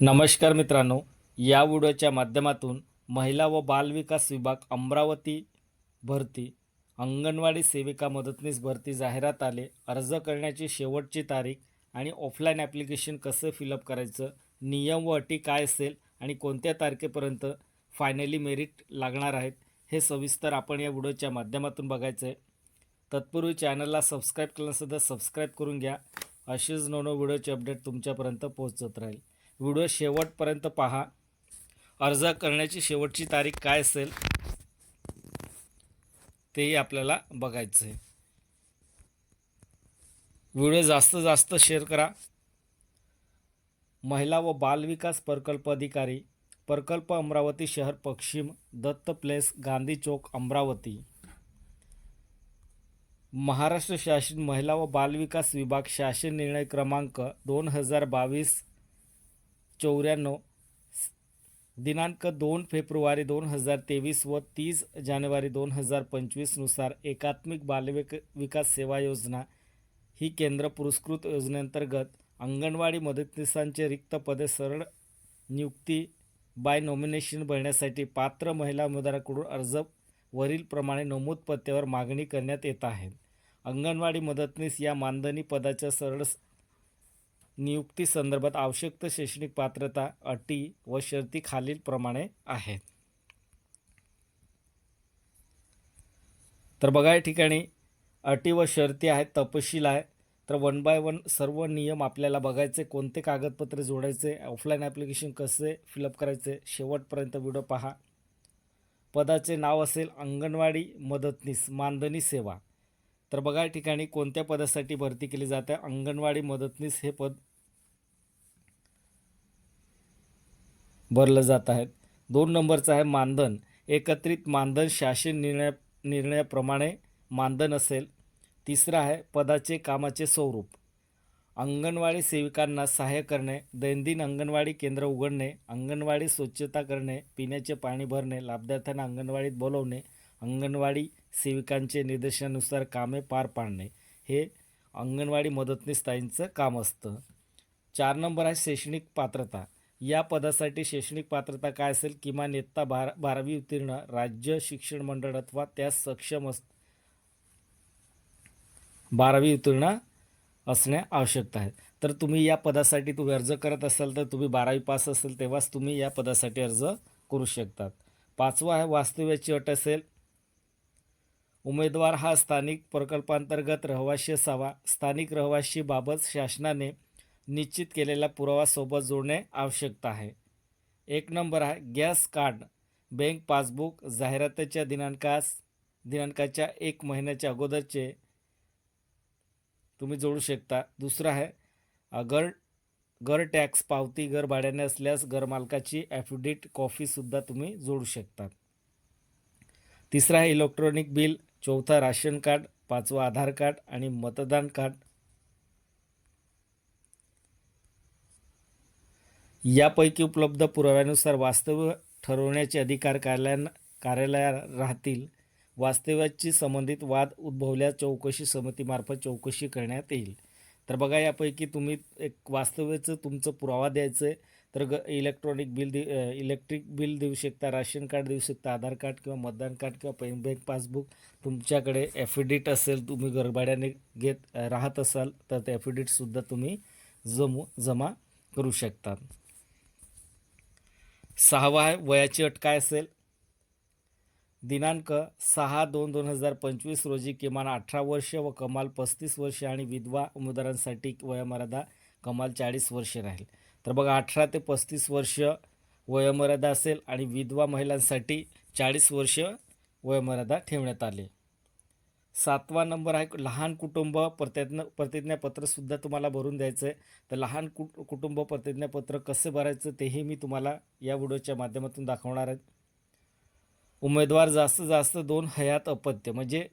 नमस्कार मित्रांनो या व्हिडिओच्या माध्यमातून महिला व बालविकास विभाग अमरावती भरती अंगणवाडी सेविका मदतनीस भरती जाहिरात आले अर्ज करण्याची शेवटची तारीख आणि ऑफलाईन ॲप्लिकेशन कसं फिलअप करायचं नियम व अटी काय असेल आणि कोणत्या तारखेपर्यंत फायनली मेरिट लागणार आहेत हे सविस्तर आपण या व्हिडिओच्या माध्यमातून बघायचं आहे तत्पूर्वी चॅनलला सबस्क्राईब केल्यासुद्धा सबस्क्राईब करून घ्या. अशीच नवनव व्हिडिओचे अपडेट तुमच्यापर्यंत पोहोचत राहील. व्हिडिओ शेवटपर्यंत पहा. अर्ज करण्याची शेवटची तारीख काय असेल तेही आपल्याला बघायचं आहे व्हिडिओ जास्त जास्त शेअर करा. महिला व बालविकास प्रकल्प अधिकारी प्रकल्प अमरावती शहर पश्चिम दत्त प्लेस गांधी चौक अमरावती. महाराष्ट्र शासन महिला व बालविकास विभाग शासन निर्णय क्रमांक दोन हजार बावीस चौऱ्याण्णव दिनांक दोन फेब्रुवारी दोन हजार तेवीस व तीस जानेवारी दोन हजार पंचवीसनुसार एकात्मिक बालविक विकास सेवा योजना ही केंद्र पुरस्कृत योजनेअंतर्गत अंगणवाडी मदतनीसांचे रिक्त पदे सरळ नियुक्ती बाय नॉमिनेशन भरण्यासाठी पात्र महिला उमेदवाराकडून अर्ज वरीलप्रमाणे नमूद पत्त्यावर मागणी करण्यात येत आहे. अंगणवाडी मदतनीस या मानधनी पदाच्या सरळ नियुक्ती नियुक्तीसंदर्भात आवश्यक शैक्षणिक पात्रता अटी व शर्ती खालीलप्रमाणे आहेत. तर बघा या ठिकाणी अटी व शर्ती आहेत तपशील आहे. तर वन बाय वन सर्व नियम आपल्याला बघायचे कोणते कागदपत्रे जोडायचे ऑफलाईन ॲप्लिकेशन कसे फिलअप करायचे शेवटपर्यंत व्हिडिओ पहा. पदाचे नाव असेल अंगणवाडी मदतनीस मानधनी सेवा. तर बघा या ठिकाणी कोणत्या पदासाठी भरती केली जाते अंगणवाडी मदतनीस हे पद भरलं जात आहेत. दोन नंबरचं आहे मानधन. एकत्रित मानधन शासन निर्णय निर्णयाप्रमाणे मानधन असेल. तिसरं आहे पदाचे कामाचे स्वरूप. अंगणवाडी सेविकांना सहाय्य करणे दैनंदिन अंगणवाडी केंद्र उघडणे अंगणवाडी स्वच्छता करणे पिण्याचे पाणी भरणे लाभार्थ्यांना अंगणवाडीत बोलवणे अंगणवाडी सेविकांचे निर्देशानुसार कामे पार पाडणे हे अंगणवाडी मदतनीस ताईंचं काम असतं. चार नंबर आहे शैक्षणिक पात्रता. या पदासाठी शैक्षणिक पात्रता काय असेल? किमान इयत्ता बारा बारावी उत्तीर्ण राज्य शिक्षण मंडळ अथवा त्यास सक्षम अस बारावी उत्तीर्ण असणे आवश्यकता आहे. तर तुम्ही या पदासाठी तुम्ही अर्ज करत असाल तर तुम्ही बारावी पास असेल तेव्हाच तुम्ही या पदासाठी अर्ज करू शकतात. पाचवा आहे वास्तव्याची अट असेल. उमेदवार हा स्थानिक प्रकल्पांतर्गत रहवाशी असावा. स्थानिक रहवाशीबाबत शासनाने निश्चित केलेला पुरावा सोबत जोडणे आवश्यकता आहे. एक नंबर आहे गॅस कार्ड. बँक पासबुक जाहिरातीच्या दिनांकास दिनांकाच्या एक महिन्याच्या अगोदरचे तुम्ही जोडू शकता. दुसरं आहे घर घर टॅक्स पावती घर भाड्याने असल्यास घरमालकाची ॲफिडेट कॉफीसुद्धा तुम्ही जोडू शकतात तिसरा आहे इलेक्ट्रॉनिक बिल. चौथा राशन कार्ड. पाचवा आधार कार्ड आणि मतदान कार्ड. यापैकी उपलब्ध पुराव्यानुसार वास्तव्य ठरवण्याचे अधिकार कार्यालयां कार्यालया राहतील. वास्तव्याची संबंधित वाद उद्भवल्यास चौकशी समितीमार्फत चौकशी करण्यात येईल. तर बघा यापैकी तुम्ही एक वास्तव्याचं तुमचं पुरावा द्यायचं आहे तर ग इलेक्ट्रॉनिक बिल दे इलेक्ट्रिक बिल देऊ शकता राशन कार्ड देऊ शकता आधार कार्ड किंवा मतदान कार्ड किंवा पै बँक पासबुक तुमच्याकडे ॲफिडिट असेल तुम्ही घरभाड्याने घेत राहत असाल तर ते ॲफिडिटसुद्धा तुम्ही जमू जमा करू शकता. सहावा वयाची अट काय असेल. दिनांक सहा दोन दोन हजार पंचवीस रोजी किमान अठरा वर्ष व कमाल पस्तीस वर्ष आणि विधवा उमेदवारांसाठी वयोमर्यादा कमाल चाळीस वर्ष राहील. तर बघा अठरा ते पस्तीस वर्ष वयोमर्यादा असेल आणि विधवा महिलांसाठी चाळीस वर्ष वयोमर्यादा ठेवण्यात आली. सातवा नंबर आहे लहान कुटुंब प्रतिज्ञा प्रतिज्ञापत्रसुद्धा तुम्हाला भरून द्यायचं आहे तर लहान कु कुटुंब प्रतिज्ञापत्र कसं भरायचं तेही मी तुम्हाला या व्हिडिओच्या माध्यमातून दाखवणार आहे. उमेदवार जास्तीत जास्त दोन हयात अपत्य म्हणजे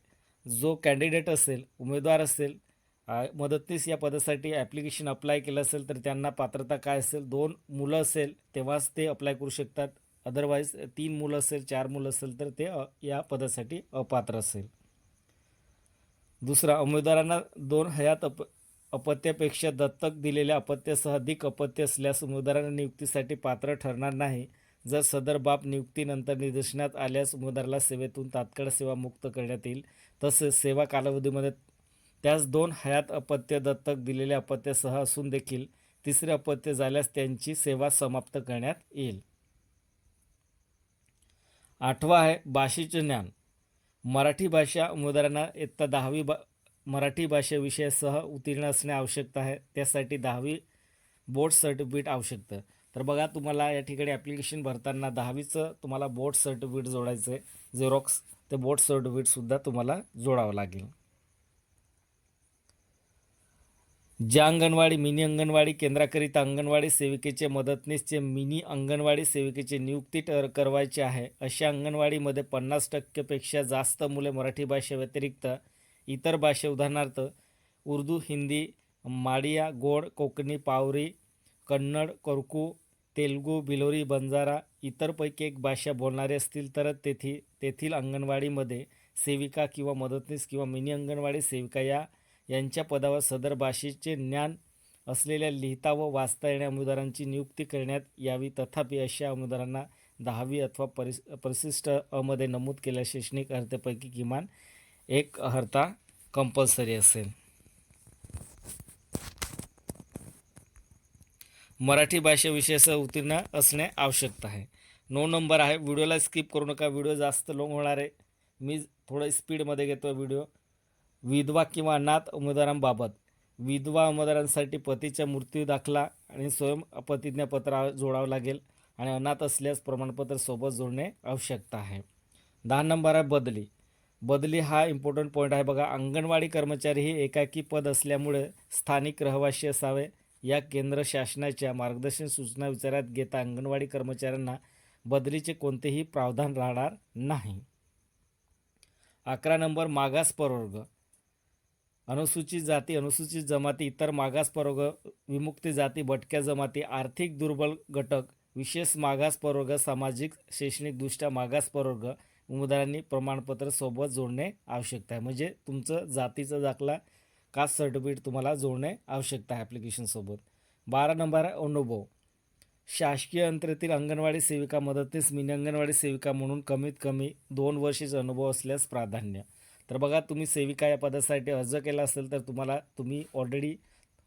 जो कॅन्डिडेट असेल उमेदवार असेल मदतनीस या पदासाठी ॲप्लिकेशन अप्लाय केलं असेल तर त्यांना पात्रता काय असेल दोन मुलं असेल तेव्हाच ते अप्लाय करू शकतात. अदरवाईज तीन मुलं असेल चार मुलं असेल तर ते या पदासाठी अपात्र असेल. दुसरा उमेदवारांना दोन हयात अप अपत्यापेक्षा दत्तक दिलेल्या अपत्यासह अधिक अपत्य असल्यास उमेदवारांना नियुक्तीसाठी पात्र ठरणार नाही. जर सदर बाब नियुक्तीनंतर निदर्शनात आल्यास उमेदवाराला सेवेतून तात्काळ सेवा मुक्त करण्यात येईल. तसेच सेवा कालावधीमध्ये त्यास दोन हयात अपत्य दत्तक दिलेल्या अपत्यासह असून देखील तिसरे अपत्य झाल्यास त्यांची सेवा समाप्त करण्यात येईल. आठवा आहे भाषेचे ज्ञान. मराठी भाषा उमेदवारांना इयत्ता दहावी बा मराठी भाषा विषयासह उत्तीर्ण असणे आवश्यकता आहे. त्यासाठी दहावी बोर्ड सर्टिफिकेट आवश्यकतं तर बघा तुम्हाला या ठिकाणी ॲप्लिकेशन भरताना दहावीचं तुम्हाला बोर्ड सर्टिफिकेट जोडायचं आहे झेरॉक्स ते बोर्ड सर्टिफिकेटसुद्धा तुम्हाला जोडावं लागेल. ज्या अंगणवाडी मिनी अंगणवाडी केंद्राकरिता अंगणवाडी सेविकेचे मदतनीसचे मिनी अंगणवाडी सेविकेची नियुक्ती टर करवायची आहे अशा अंगणवाडीमध्ये पन्नास टक्केपेक्षा जास्त मुले मराठी भाषेव्यतिरिक्त इतर भाषा उदाहरणार्थ उर्दू हिंदी माडिया गोड कोकणी पावरी कन्नड कोरकू तेलुगू बिलोरी बंजारा इतरपैकी एक भाषा बोलणारे असतील तर तेथी तेथील अंगणवाडीमध्ये सेविका किंवा मदतनीस किंवा मिनी अंगणवाडी सेविका या यांच्या पदावर सदर भाषेचे ज्ञान असलेल्या लिहिता व वाचता येण्या उमेदवारांची नियुक्ती करण्यात यावी. तथापि अशा उमेदवारांना दहावी अथवा परिस परिशिष्ट अमध्ये नमूद केलेल्या शैक्षणिक अर्हतेपैकी किमान एक अर्हता कंपल्सरी असेल. मराठी भाषा विषयासह उत्तीर्ण असणे आवश्यकता आहे. नऊ नंबर आहे. व्हिडिओला स्किप करू नका. व्हिडिओ जास्त लॉंग होणार आहे. मी थोडं स्पीडमध्ये घेतो व्हिडिओ. विधवा किंवा अनाथ उमेदवारांबाबत. विधवा उमेदवारांसाठी पतीच्या मृत्यू दाखला आणि स्वयं प्रतिज्ञापत्र जोडावं लागेल आणि अनाथ असल्यास प्रमाणपत्र सोबत जोडणे आवश्यकता आहे. दहा नंबर आहे बदली. बदली हा इम्पॉर्टंट पॉईंट आहे. बघा अंगणवाडी कर्मचारी हे एकाकी पद असल्यामुळे स्थानिक रहिवासी असावे. या केंद्र शासनाच्या मार्गदर्शन सूचना विचारात घेता अंगणवाडी कर्मचाऱ्यांना बदलीचे कोणतेही प्रावधान राहणार नाही. अकरा नंबर मागास प्रवर्ग. अनुसूचित जाती अनुसूचित जमाती इतर मागास प्रवर्ग विमुक्त जाती भटक्या जमाती आर्थिक दुर्बल घटक विशेष मागास प्रवर्ग सामाजिक शैक्षणिकदृष्ट्या मागास प्रवर्ग उमेदवारांनी प्रमाणपत्र सोबत जोडणे आवश्यकता आहे. म्हणजे तुमचं जातीचा दाखला कास्ट सर्टिफिकेट तुम्हाला जोडणे आवश्यकता आहे ॲप्लिकेशनसोबत बारा नंबर आहे अनुभव. शासकीय अंतरेतील अंगणवाडी सेविका मदतनीस मिनी अंगणवाडी सेविका म्हणून कमीत कमी दोन वर्षाचा अनुभव असल्यास प्राधान्य. तर बघा तुम्ही सेविका या पदासाठी अर्ज केला असेल तर तुम्हाला तुम्ही ऑलरेडी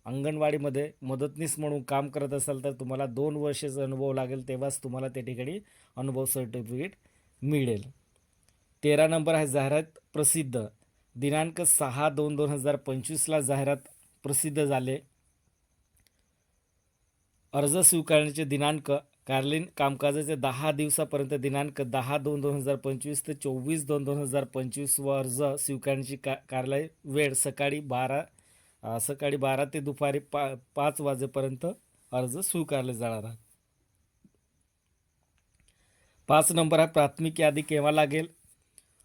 अंगणवाडीमध्ये मदतनीस म्हणून काम करत असाल तर तुम्हाला दोन वर्षाचा अनुभव लागेल तेव्हाच तुम्हाला त्या ठिकाणी अनुभव सर्टिफिकेट मिळेल. तेरा नंबर आहे जाहिरात प्रसिद्ध. दिनांक सहा दोन दोन हजार पंचवीसला जाहिरात प्रसिद्ध झाले. अर्ज स्वीकारण्याचे दिनांक कार्लीन कामकाजाचे दहा दिवसापर्यंत दिनांक दहा दोन दोन हजार पंचवीस ते चोवीस दोन दोन हजार पंचवीस व अर्ज स्वीकारण्याची का कार्यालय वेळ सकाळी बारा सकाळी बारा ते दुपारी पा पाच वाजेपर्यंत अर्ज स्वीकारले जाणार आहे पाच नंबर हा प्राथमिक यादी केव्हा लागेल?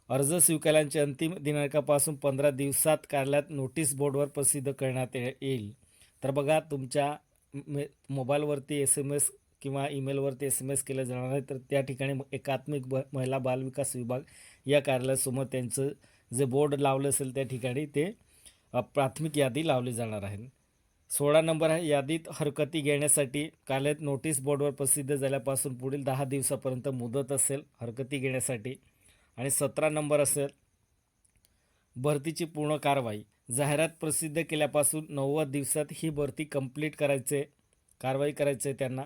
अर्ज स्वीकारल्याच्या अंतिम दिनांकापासून पंधरा दिवसात कार्यालयात नोटीस बोर्डवर प्रसिद्ध करण्यात येईल. तर बघा तुमच्या मे मोबाईलवरती एस एम एस किंवा ईमेलवरती एस एम एस केलं जाणार आहे तर त्या ठिकाणी एकात्मिक ब महिला बालविकास विभाग या कार्यालयासमोर त्यांचं जे बोर्ड लावलं असेल त्या ठिकाणी ते प्राथमिक यादी लावली जाणार आहे. सोळा नंबर आहे यादीत हरकती घेण्यासाठी कार्यालयात नोटीस बोर्डवर प्रसिद्ध झाल्यापासून पुढील दहा दिवसापर्यंत मुदत असेल हरकती घेण्यासाठी. आणि सतरा नंबर असेल भरतीची पूर्ण कारवाई. जाहिरात प्रसिद्ध केल्यापासून नव्वद दिवसात ही भरती कंप्लीट करायचे कारवाई करायचे आहे त्यांना.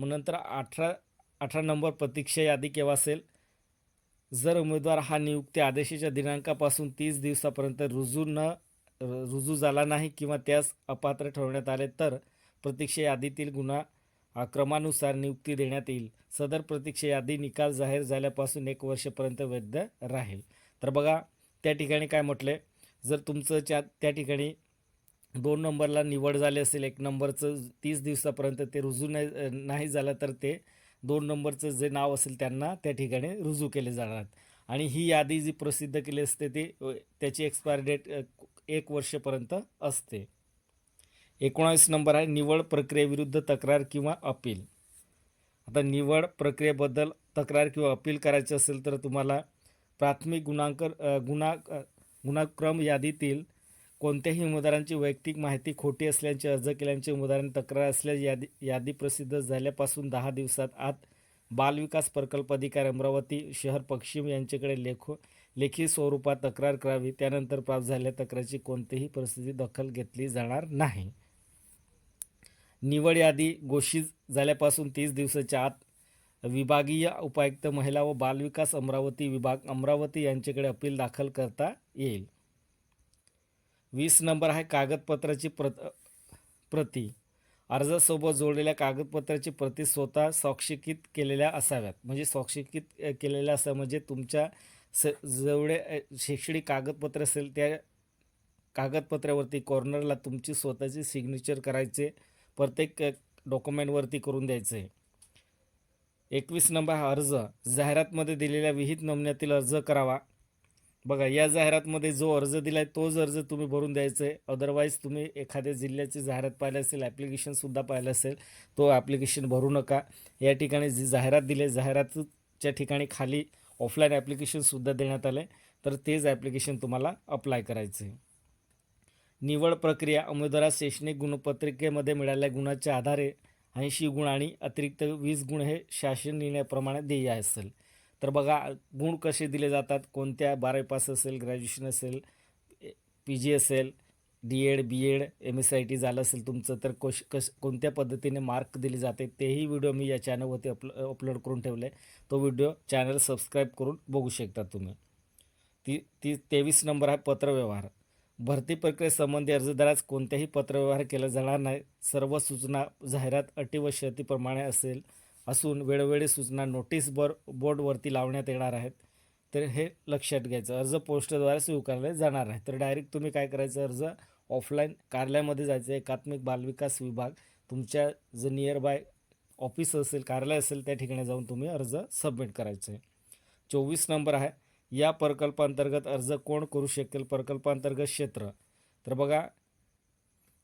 मग नंतर अठरा अठरा नंबर प्रतीक्षा यादी केव्हा असेल? जर उमेदवार हा नियुक्ती आदेशाच्या दिनांकापासून तीस दिवसापर्यंत रुजू न रुजू झाला नाही किंवा त्यास अपात्र ठरवण्यात आले तर प्रतीक्षा यादीतील गुन्हा क्रमानुसार नियुक्ती देण्यात येईल. सदर प्रतीक्षा यादी निकाल जाहीर झाल्यापासून एक वर्षपर्यंत वैध राहील. तर बघा त्या ठिकाणी काय म्हटले जर तुमचं त्या त्या ठिकाणी दोन नंबरला निवड झाली असेल एक नंबरचं तीस दिवसापर्यंत ते रुजू नाही नाही झालं तर ते दोन नंबरचं जे नाव असेल त्यांना त्या ठिकाणी रुजू केले जाणार. आणि ही यादी जी प्रसिद्ध केली असते ती त्याची एक्सपायरी डेट एक वर्षपर्यंत असते. एकोणावीस नंबर आहे निवड प्रक्रियेविरुद्ध तक्रार किंवा अपील. आता निवड प्रक्रियेबद्दल तक्रार किंवा अपील करायची असेल तर तुम्हाला प्राथमिक गुणांक गुणा गुणाक्रम यादीतील कोणत्याही उमेदवारांची वैयक्तिक माहिती खोटी असल्याचे अर्ज केल्याचे उमेदवारांनी तक्रार असल्यास यादी यादी प्रसिद्ध झाल्यापासून दहा दिवसात आत बालविकास प्रकल्प अधिकारी अमरावती शहर पश्चिम यांच्याकडे लेखो लेखी स्वरूपात तक्रार करावी. त्यानंतर प्राप्त झालेल्या तक्रारीची कोणतीही परिस्थिती दखल घेतली जाणार नाही. निवड यादी घोषित झाल्यापासून तीस दिवसाच्या आत विभागीय उपायुक्त महिला व बालविकास अमरावती विभाग अमरावती यांच्याकडे अपील दाखल करता येईल. वीस नंबर आहे कागदपत्राची प्रत प्रती. अर्जासोबत जोडलेल्या कागदपत्राची प्रती स्वतः स्वाक्षिकित केलेल्या असाव्यात. म्हणजे स्वाक्षिकित केलेल्या असा म्हणजे तुमच्या स जेवढे शैक्षणिक कागदपत्र असेल त्या कागदपत्रावरती कॉर्नरला तुमची स्वतःची सिग्नेचर करायचे प्रत्येक डॉक्युमेंटवरती करून द्यायचे. एकवीस नंबर हा अर्ज. जाहिरातमध्ये दिलेल्या विहित नमुन्यातील अर्ज करावा. बघा या जाहिरातमध्ये जो अर्ज दिला आहे तोच अर्ज तुम्ही भरून द्यायचा आहे अदरवाईज तुम्ही एखाद्या जिल्ह्याची जाहिरात पाहिली असेल ॲप्लिकेशनसुद्धा पाहिलं असेल तो ॲप्लिकेशन भरू नका. या ठिकाणी जी जाहिरात दिली आहे जाहिरातच्या ठिकाणी खाली ऑफलाईन ॲप्लिकेशनसुद्धा देण्यात आलं आहे तर तेच ॲप्लिकेशन तुम्हाला अप्लाय करायचं आहे निवड प्रक्रिया उमेदवारास शैक्षणिक गुणपत्रिकेमध्ये मिळालेल्या गुणाच्या आधारे ऐंशी गुण आणि अतिरिक्त वीस गुण हे शासन निर्णयाप्रमाणे देय असेल. तर बघा गुण कसे दिले जातात? कोणत्या बारावी पास असेल ग्रॅज्युएशन असेल पी जी असेल D Ed B Ed M S I T झालं असेल तुमचं तर कश कश कोणत्या पद्धतीने मार्क दिले जाते? तेही व्हिडिओ मी या चॅनलवरती अपलो अपलोड करून ठेवले तो व्हिडिओ चॅनल सबस्क्राईब करून बघू शकता तुम्ही. ती ती तेवीस नंबर आहे पत्रव्यवहार. भरती प्रक्रियेसंबंधी अर्जदारास कोणत्याही पत्रव्यवहार केला जाणार नाही. सर्व सूचना जाहिरात अटी व शर्तीप्रमाणे असेल. असून वेळोवेळी सूचना नोटीस बोर बोर्डवरती लावण्यात येणार आहेत. तर हे लक्षात घ्यायचं. अर्ज पोस्टद्वारे स्वीकारले जाणार आहे तर डायरेक्ट तुम्ही काय करायचं? अर्ज ऑफलाईन कार्यालयामध्ये जायचं एकात्मिक बालविकास विभाग तुमच्या जे नियर बाय ऑफिस असेल कार्यालय असेल त्या ठिकाणी जाऊन तुम्ही अर्ज सबमिट करायचं. आहे चोवीस नंबर आहे. या प्रकल्पांतर्गत अर्ज कोण करू शकेल? प्रकल्पांतर्गत क्षेत्र. तर बघा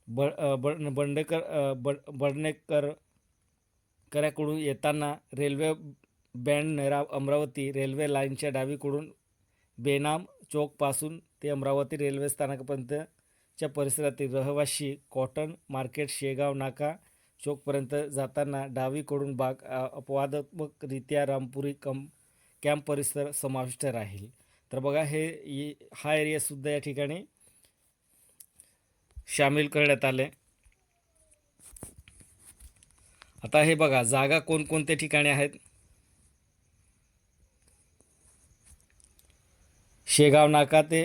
ब बड बंडेकर बड बडनेकर कऱ्याकडून येताना रेल्वे बँड नेरा अमरावती रेल्वे लाईनच्या डावीकडून बेनाम चौकपासून ते अमरावती रेल्वे स्थानकापर्यंतच्या परिसरातील रहिवाशी कॉटन मार्केट शेगाव नाका चौकपर्यंत जाताना डावीकडून बाग अपवादात्मकरित्या रामपुरी कम कॅम्प परिसर समाविष्ट राहील. तर बघा हे हा एरियासुद्धा या ठिकाणी सामील करण्यात आले आता हे बघा जागा कोणकोणत्या ठिकाणी आहेत? शेगाव नाका ते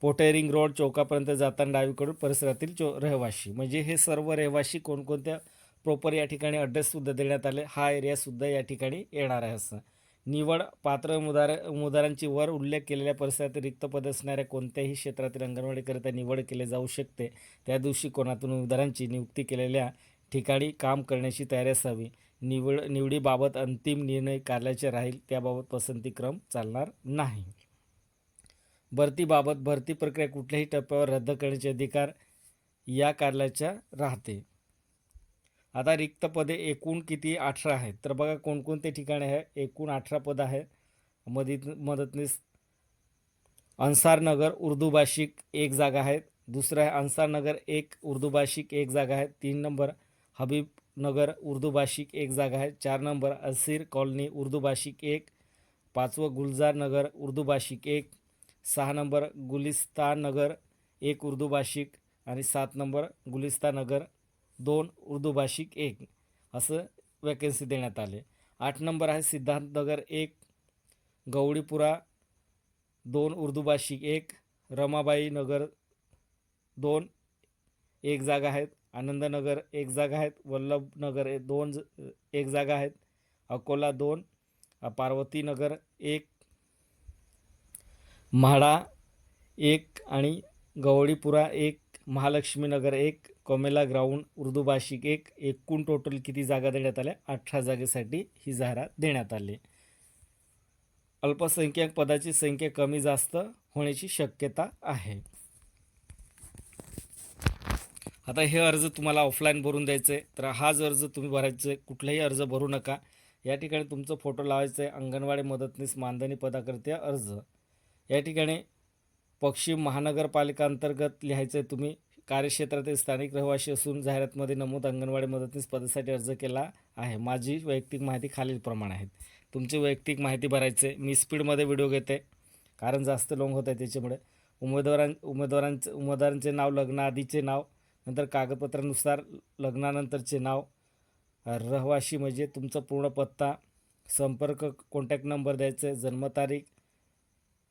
पोटेरिंग रोड चौकापर्यंत जाताना डावीकडून परिसरातील चौ रहिवाशी. म्हणजे हे सर्व रहिवाशी कोणकोणत्या प्रॉपर या ठिकाणी अड्रेससुद्धा देण्यात आले. हा एरियासुद्धा या ठिकाणी येणार आहे असं. निवड पात्र मुदार उमेदवारांची वर उल्लेख केलेल्या परिसरात रिक्त पद असणाऱ्या कोणत्याही क्षेत्रातील अंगणवाडीकरिता निवड केली जाऊ शकते. त्या दिवशी कोणातून उमेदवारांची नियुक्ती केलेल्या ठिकाणी काम करण्याची तयारी असावी. निवड निवडीबाबत अंतिम निर्णय कार्यालयाचे राहील त्याबाबत पसंतीक्रम चालणार नाही. भरतीबाबत भरती प्रक्रिया कुठल्याही टप्प्यावर रद्द करण्याचे अधिकार या कार्यालयाच्या राहते. आता रिक्त पदे एकूण किती? अठरा आहेत. तर बघा कोणकोणते ठिकाणे आहे? एकूण अठरा पद आहे मदत मदतनीस अन्सारनगर उर्दू भाषिक एक जागा आहे दुसरं आहे अन्सारनगर एक उर्दू भाषिक एक जागा आहे तीन नंबर हबीबनगर उर्दू भाषिक एक जागा आहे. चार नंबर असीर कॉलनी उर्दू भाषिक एक. पाचवं गुलजार नगर उर्दू भाषिक एक. सहा नंबर गुलिस्तान नगर एक उर्दू भाषिक आणि सात नंबर गुलिस्तान नगर दोन उर्दू भाषिक एक. असं वॅकन्सी देण्यात आले. आठ नंबर आहे सिद्धार्थनगर एक. गवळीपुरा दोन उर्दू भाषिक एक. रमाबाई नगर दोन एक जागा आहेत. आनंदनगर एक जागा आहेत वल्लभनगर दोन ज- एक जागा आहेत अकोला दोन पार्वतीनगर एक म्हाडा एक आणि गवळीपुरा एक महालक्ष्मीनगर एक कोमेला ग्राउंड उर्दू भाषिक एक एकूण टोटल किती जागा देण्यात आल्या? अठरा जागेसाठी ही जाहिरात देण्यात आली. अल्पसंख्याक पदाची संख्या कमी जास्त होण्याची शक्यता आहे. आता हे अर्ज तुम्हाला ऑफलाईन भरून द्यायचं आहे तर हाच अर्ज तुम्ही भरायचं आहे कुठलाही अर्ज भरू नका. या ठिकाणी तुमचं फोटो लावायचं आहे अंगणवाडी मदतनीस मानधनी पदाकरते अर्ज. या ठिकाणी पश्चिम महानगरपालिका अंतर्गत लिहायचं आहे तुम्ही. कार्यक्षेत्रातील स्थानिक रहिवासी असून जाहिरातमध्ये नमूद अंगणवाडी मदतनीस पदासाठी अर्ज केला आहे. माझी वैयक्तिक माहिती खालीलप्रमाणे आहेत. तुमची वैयक्तिक माहिती भरायचे मी स्पीडमध्ये व्हिडिओ घेते. कारण जास्त लॉंग होत आहे त्याच्यामुळे. उमेदवारां उमेदवारांचे उमेदवारांचे नाव लग्नाआधीचे नाव नंतर कागदपत्रानुसार लग्नानंतरचे नाव रहवाशी म्हणजे तुमचा पूर्ण पत्ता संपर्क कॉन्टॅक्ट नंबर द्यायचं जन्मतारीख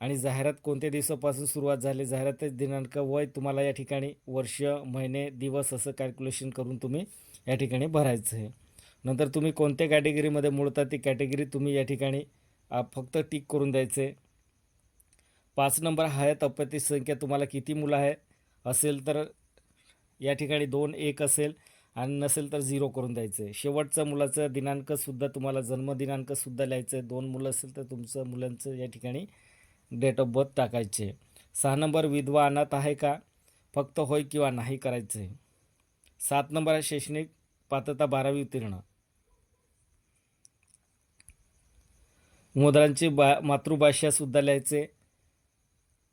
आणि जाहिरात कोणत्या दिवसापासून सुरुवात झाली जाहिरात दिनांक वय तुम्हाला या ठिकाणी वर्ष महिने दिवस असं कॅल्क्युलेशन करून तुम्ही या ठिकाणी भरायचं आहे. नंतर तुम्ही कोणत्या कॅटेगरीमध्ये मोडता ती कॅटेगरी तुम्ही या ठिकाणी फक्त टिक करून द्यायचे. पाच नंबर हयात अपत्य संख्या तुम्हाला किती मुलं आहे असेल तर या ठिकाणी दोन एक असेल आणि नसेल तर झिरो करून द्यायचं. आहे शेवटचं मुलाचं दिनांकसुद्धा तुम्हाला जन्मदिनांकसुद्धा लिहायचं आहे दोन मुलं असेल तर तुमचं मुलांचं या ठिकाणी डेट ऑफ बर्थ टाकायचे. सहा नंबर विधवा अनाथ आहे का? फक्त होय किंवा नाही करायचं. आहे सात नंबर आहे शैक्षणिक पात्रता बारावी उत्तीर्ण. मुद्रांची बा मातृभाषासुद्धा लिहायचे.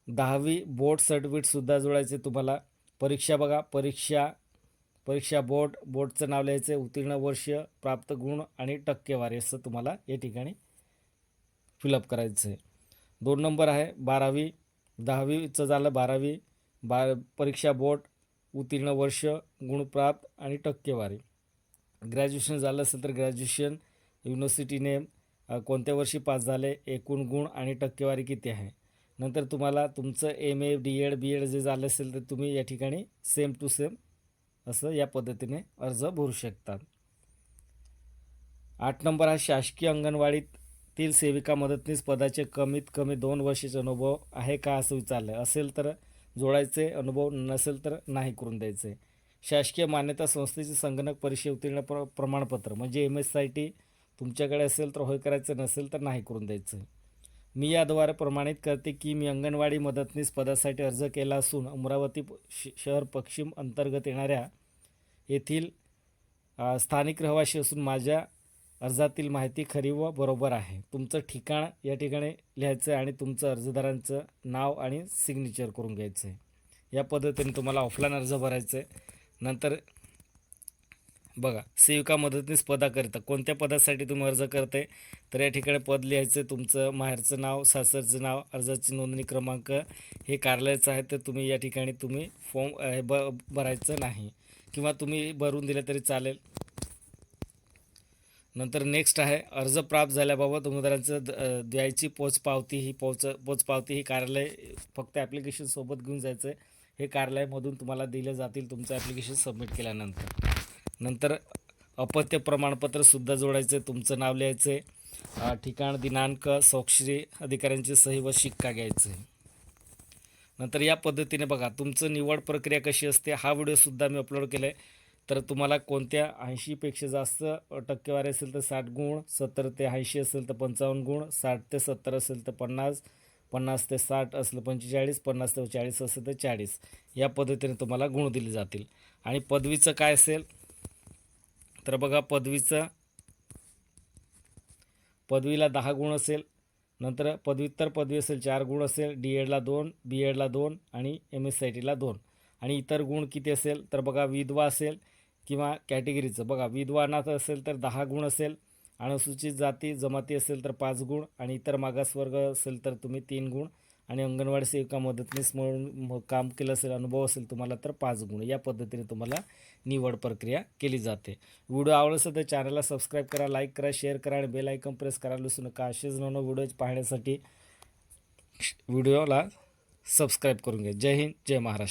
दहावी बोर्ड सर्टिफिकेटसुद्धा जोडायचे तुम्हाला. परीक्षा बघा परीक्षा परीक्षा बोर्ड बोर्डचं नाव लिहायचं उत्तीर्ण वर्ष प्राप्त गुण आणि टक्केवारी असं तुम्हाला या ठिकाणी फिलअप करायचं आहे दोन नंबर आहे बारावी दहावीचं झालं बारावी बा परीक्षा बोर्ड उत्तीर्ण वर्ष गुणप्राप्त आणि टक्केवारी. ग्रॅज्युएशन झालं असेल तर ग्रॅज्युएशन युनिव्हर्सिटी नेम कोणत्या वर्षी पास झाले एकूण गुण आणि टक्केवारी किती आहे? नंतर तुम्हाला तुमचं M A D Ed B Ed जे झालं असेल तर तुम्ही या ठिकाणी सेम टू सेम असं या पद्धतीने अर्ज भरू शकतात आठ नंबर हा शासकीय अंगणवाडीतील सेविका मदतनीस पदाचे कमीत कमी दोन वर्षाचे अनुभव आहे का असं विचारलं? असेल तर जोडायचे अनुभव नसेल तर नाही करून द्यायचे. शासकीय मान्यता संस्थेचे संगणक परीक्षा उत्तीर्ण प्र प्रमाणपत्र म्हणजे एम एस आय टी तुमच्याकडे असेल तर होय करायचं नसेल तर नाही करून द्यायचं. मी याद्वारे प्रमाणित करते की मी अंगणवाडी मदतनीस पदासाठी अर्ज केला असून अमरावती प- श शहर पश्चिम अंतर्गत येणाऱ्या येथील स्थानिक रहिवाशी असून माझ्या अर्जातील माहिती खरी व बरोबर आहे. तुमचं ठिकाण या ठिकाणी लिहायचं आहे आणि तुमचं अर्जदारांचं नाव आणि सिग्नेचर करून घ्यायचं आहे. या पद्धतीने तुम्हाला ऑफलाईन अर्ज भरायचं आहे. नंतर बघा सेविका मदतनीस पदाकरिता कोणत्या पदासाठी तुम्ही अर्ज करते तर या ठिकाणी पद लिहायचं तुमचं माहेरचं नाव सासरचं नाव अर्जाची नोंदणी क्रमांक हे कार्यालयाचं आहे तर तुम्ही या ठिकाणी तुम्ही फॉर्म हे ब भरायचं नाही. किंवा तुम्ही भरून दिलं तरी चालेल. नंतर नेक्स्ट आहे अर्ज प्राप्त झाल्याबाबत उमेदवारांचं द- द्यायची पोचपावती ही पोच पोचपावती ही कार्यालय फक्त ॲप्लिकेशन सोबत घेऊन जायचं आहे हे कार्यालयामधून तुम्हाला दिलं जातील तुमचं ॲप्लिकेशन सबमिट केल्यानंतर. नंतर अपत्य प्रमाणपत्रसुद्धा जोडायचं आहे तुमचं नाव लिहायचं आहे ठिकाण दिनांक स्वाक्षरी अधिकाऱ्यांची सही व शिक्का घ्यायचं आहे नंतर या पद्धतीने बघा तुमचं निवड प्रक्रिया कशी असते हा व्हिडिओसुद्धा मी अपलोड केला आहे तर तुम्हाला कोणत्या ऐंशीपेक्षा जास्त टक्केवारी असेल तर साठ गुण सत्तर ते ऐंशी असेल तर पंचावन्न गुण साठ ते सत्तर असेल तर पन्नास पन्नास ते साठ असलं पंचेचाळीस पन्नास ते चाळीस असेल तर चाळीस. या पद्धतीने तुम्हाला गुण दिले जातील. आणि पदवीचं काय असेल? तर बघा पदवीचं पदवीला दहा गुण असेल नंतर पदव्युत्तर पदवी असेल चार गुण असेल डी एडला दोन बी एडला दोन आणि एम एस आय टीला दोन. आणि इतर गुण किती असेल तर बघा विधवा असेल किंवा कॅटेगरीचं. बघा विधवा अनाथ असेल तर दहा गुण असेल अनुसूचित जाती जमाती असेल तर पाच गुण आणि इतर मागासवर्ग असेल तर तुम्ही तीन गुण. आणि अंगणवाडी सेविका मदतनीस म्हणून काम केलं असेल अनुभव असेल तुम्हाला तर पाच गुण. या पद्धतीने तुम्हाला निवड प्रक्रिया केली जाते. व्हिडिओ आवडला असेल तर चॅनलला सबस्क्राईब करा लाईक करा शेअर करा आणि बेल आयकॉन प्रेस करा विसरू नका. असेच नवं व्हिडिओ पाहण्यासाठी व्हिडिओला सबस्क्राईब करून घ्या. जय हिंद जय महाराष्ट्र.